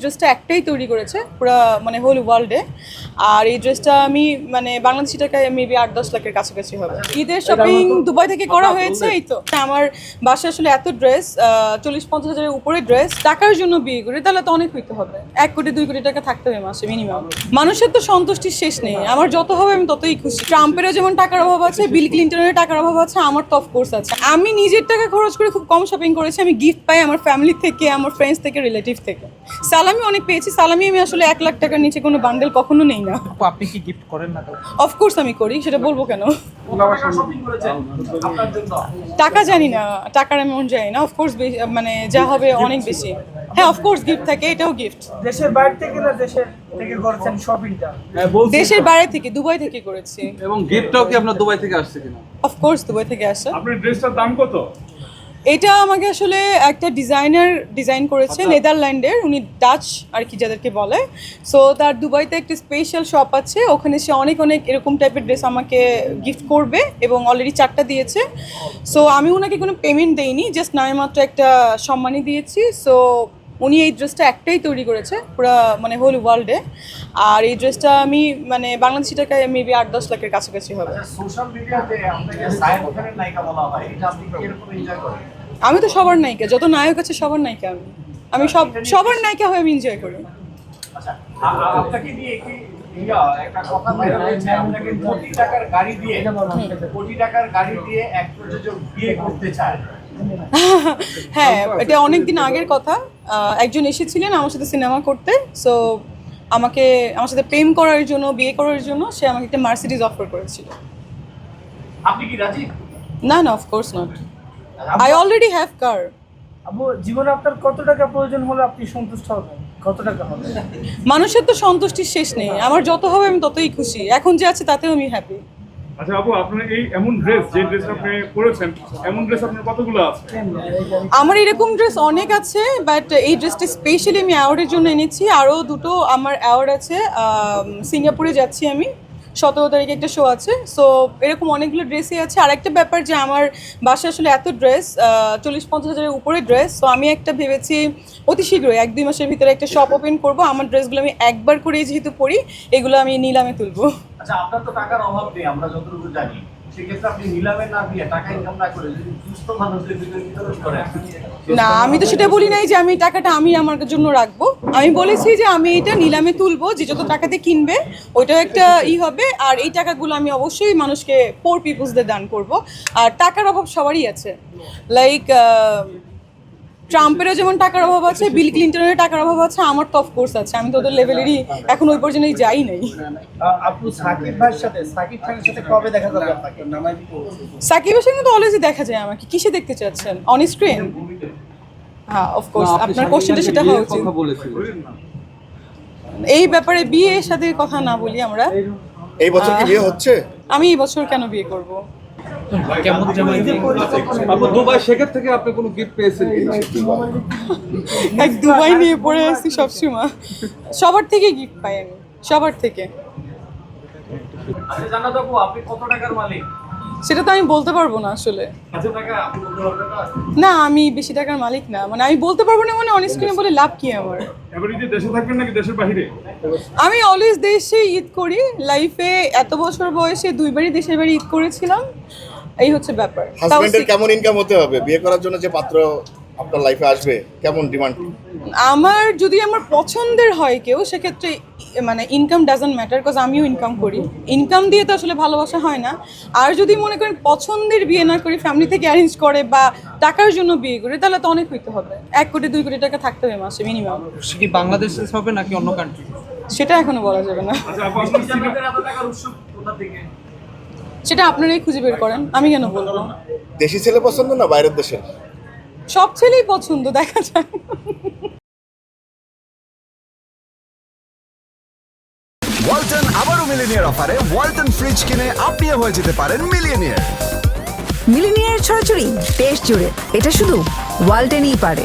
ড্রেসটা একটাই তৈরি করেছে পুরো মানে হোল ওয়ার্ল্ডে আর এই ড্রেসটা আমি মানে বাংলাদেশি টাকায় মেবি আট দশ লাখের কাছাকাছি হবে। ঈদের শপিং দুবাই থেকে করা হয়েছে এই তো। আমার বাসায় আসলে এত ড্রেস চল্লিশ পঞ্চাশ হাজারের উপরে ড্রেস টাকার জন্য বিয়ে করি তাহলে তো অনেক হইতে হবে। এক কোটি দুই কোটি টাকা থাকতে হবে মাসে মিনিমাম মানুষের তো সন্তুষ্টির শেষ নেই আমার যত হবে আমি ততই খুশি। ট্রাম্পেরও যেমন টাকার অভাব আছে বিল ক্লিন্টনের টাকার অভাব আছে আমার তো অফকোর্স আছে। আমি নিজের টাকা খরচ করে খুব কম শপিং করেছি আমি গিফট পাই আমার ফ্যামিলি থেকে আমার ফ্রেন্ডস থেকে রিলেটিভ থেকে। সালামি অনেক পেয়েছি সালামি আমি আসলে এক লাখ টাকার নিচে কোনো বান্ডেল কখনো নেই না। আপনি কি গিফট করেন না অফকোর্স আমি করি সেটা বলব কেন? টাকা জানি না টাকার অ্যামাউন্ট জানি না অফকোর্স মানে যা হবে অনেক বেশি। হ্যাঁ অফকোর্স গিফট থাকে এটাও গিফট দেশের বাইরে থেকে না দেশের থেকে করেছেন শপিংটা হ্যাঁ, বলছি। দেশের বাইরে থেকে দুবাই থেকে করেছি। এবং গিফটটাও কি আপনার দুবাই থেকে আসছে কিনা? অফকোর্স দুবাই থেকে আসে। আপনার ড্রেসটার দাম কত? এটা আমাকে আসলে একটা ডিজাইনার ডিজাইন করেছে নেদারল্যান্ডের উনি ডাচ আর কি যাদেরকে বলে। সো তার দুবাইতে একটা স্পেশাল শপ আছে ওখানে সে অনেক অনেক এরকম টাইপের ড্রেস আমাকে গিফট করবে এবং অলরেডি চারটা দিয়েছে। সো আমি ওনাকে কোনো পেমেন্ট দেইনি জাস্ট নামে মাত্র একটা সম্মানই দিয়েছি। সো উনি এই ড্রেসটা একটাই তৈরি করেছে পুরো মানে হোল ওয়ার্ল্ডে আর এই ড্রেসটা আমি মানে বাংলাদেশি টাকায় মেবি আট দশ লাখের কাছাকাছি হবে। সোশ্যাল মিডিয়াতে আপনাকে নায়িকা বলা হয় এটা আপনি কীরকম এনজয় করেন? আমি তো সবার নায়িকা যত নায়ক আছে সবার নায়িকা আমি। আমি সব সবার নায়িকা হয়ে আমি এনজয় করি। আচ্ছা একটা কথা আপনাকে কোটি টাকার গাড়ি দিয়ে কোটি টাকার গাড়ি দিয়ে এক প্রযোজক বিয়ে করতে চায়। হ্যাঁ এটা অনেক দিন আগের কথা। একজন এসেছিলেন আমার সাথে সিনেমা করতে সো আমাকে আমার সাথে প্রেম করার জন্য বিয়ে করার জন্য সে আমাকে একটা মার্সিডিজ অফার করেছিল। আপনি কি রাজি? না না of course not I already have car আপু জীবনে আপনার কত টাকা প্রয়োজন হলে আপনি সন্তুষ্ট হবেন? কত টাকা হবে? মানুষের তো সন্তুষ্টির শেষ নেই। আমার যত হবে আমি ততই খুশি। এখন যে আছে তাতেও আমি হ্যাপি আচ্ছা আপু আপনার এই এমন ড্রেস যে ড্রেস আপনি পরেছেন এমন ড্রেস আপনার কতগুলো আছে? আমার এরকম ড্রেস অনেক আছে বাট এই ড্রেসটা স্পেশালি আমি অ্যাওয়ার্ডের জন্য এনেছি। আরও দুটো আমার অ্যাওয়ার্ড আছে। সিঙ্গাপুরে যাচ্ছি আমি। সতেরো তারিখে একটা শো আছে। সো এরকম অনেকগুলো ড্রেসই আছে। আর একটা ব্যাপার যে আমার বাসায় আসলে এত ড্রেস চল্লিশ পঞ্চাশ হাজারের উপরে ড্রেস সো আমি একটা ভেবেছি অতি শীঘ্রই, এক দুই মাসের ভিতরে একটা শপ ওপেন করব। আমার ড্রেসগুলো আমি একবার করেই যেহেতু পরি, এগুলো আমি নিলামে তুলবো। আচ্ছা আপনার তো টাকার অভাব নেই, আমরা যতটুকু জানি। সেক্ষেত্রে আপনি নিলামে না দিয়ে টাকা ইনকাম না করে যদি সুস্থ মানুষদের বিতরণ করেন না আমি তো সেটা বলি নাই যে আমি টাকাটা আমি আমার জন্য রাখব। আমি বলেছি যে আমি এটা নিলামে তুলবো যে যত টাকাতে কিনবে ওইটাও একটা ই হবে। আর এই টাকাগুলো আমি অবশ্যই মানুষকে পোর পিপুলসদের দান করব। আর টাকার অভাব সবারই আছে। লাইক ট্রাম্পেরও যেমন টাকার অভাব আছে বিল ক্লিন্টনের টাকার অভাব আছে আমার তো অফকোর্স আছে। আমি তো ওদের লেভেলেরই এখন ওই পর্যন্তই যাই নাই। আপু সাকিব ভাইয়ের সাথে সাকিব খানের সাথে কবে দেখা যাবে আপনাকে? সাকিবের সঙ্গে তো অলওয়েজই দেখা যায় আমাকে। কিসে দেখতে চাচ্ছেন? অন স্ক্রিন হ্যাঁ অফকোর্স আপনি আপনার কোশ্চেনটা সেটা হওয়া উচিত। এই ব্যাপারে বিয়ের সাথে কথা না বলি আমরা। এই বছর কি বিয়ে হচ্ছে? আমি এই বছর কেন বিয়ে করব? কেমন জামাই আপু দুবাই শেখের থেকে আপনি কোনো গিফট পেয়েছেন? এক দুবাই নিয়ে পড়ে আসছি সবসময়। সবার থেকে গিফট পাই আমি সবার থেকে। আচ্ছা জানাত আপু আপনি কত টাকার মালিক? সেটা তো আমি বলতে পারব না আসলে। না? না আমি বেশি টাকার মালিক না। মানে আমি বলতে পারব না মানে অন স্ক্রিনে বলে লাভ কি আমার? এবার যে দেশে থাকবেন নাকি দেশের বাইরে? আমি অলওয়েজ দেশে ঈদ করি। লাইফে এত বছর বয়সে দুইবারই দেশের বাড়ি ঈদ করেছিলাম। এই হচ্ছে ব্যাপার। হাজবেন্ডের কেমন ইনকাম হতে হবে? বিয়ে করার জন্য যে পাত্র আপনার লাইফে আসবে কেমন ডিমান্ড আমার যদি আমার পছন্দের হয় কেউ সেক্ষেত্রে মানে ইনকাম ডাজন্ট ম্যাটার কজ আমিও ইনকাম করি। ইনকাম দিয়ে তো আসলে ভালোবাসা হয় না। আর যদি মনে করেন পছন্দের বিয়ে না করি ফ্যামিলি থেকে অ্যারেঞ্জ করে বা টাকার জন্য বিয়ে করে তাহলে তো অনেক হইতে হবে। এক কোটি দুই কোটি টাকা থাকতে হবে মাসে মিনিমাম সে কি বাংলাদেশে হবে নাকি অন্য কান্ট্রি সেটা এখনও বলা যাবে না। আচ্ছা সেটা আপনারাই খুঁজে বের করেন। আমি কেন বলব? দেশি ছেলে পছন্দ না বাইরের দেশের? সব ছেলেই পছন্দ দেখা যায় ওয়ালটন আবারও মিলিনিয়ার অফারে ওয়ালটন ফ্রিজ কিনে আপনিও হয়ে যেতে পারেন মিলিয়নিয়ার। মিলিনিয়ার ছড়াছড়ি দেশ জুড়ে। এটা শুধু ওয়ালটেনই পারে।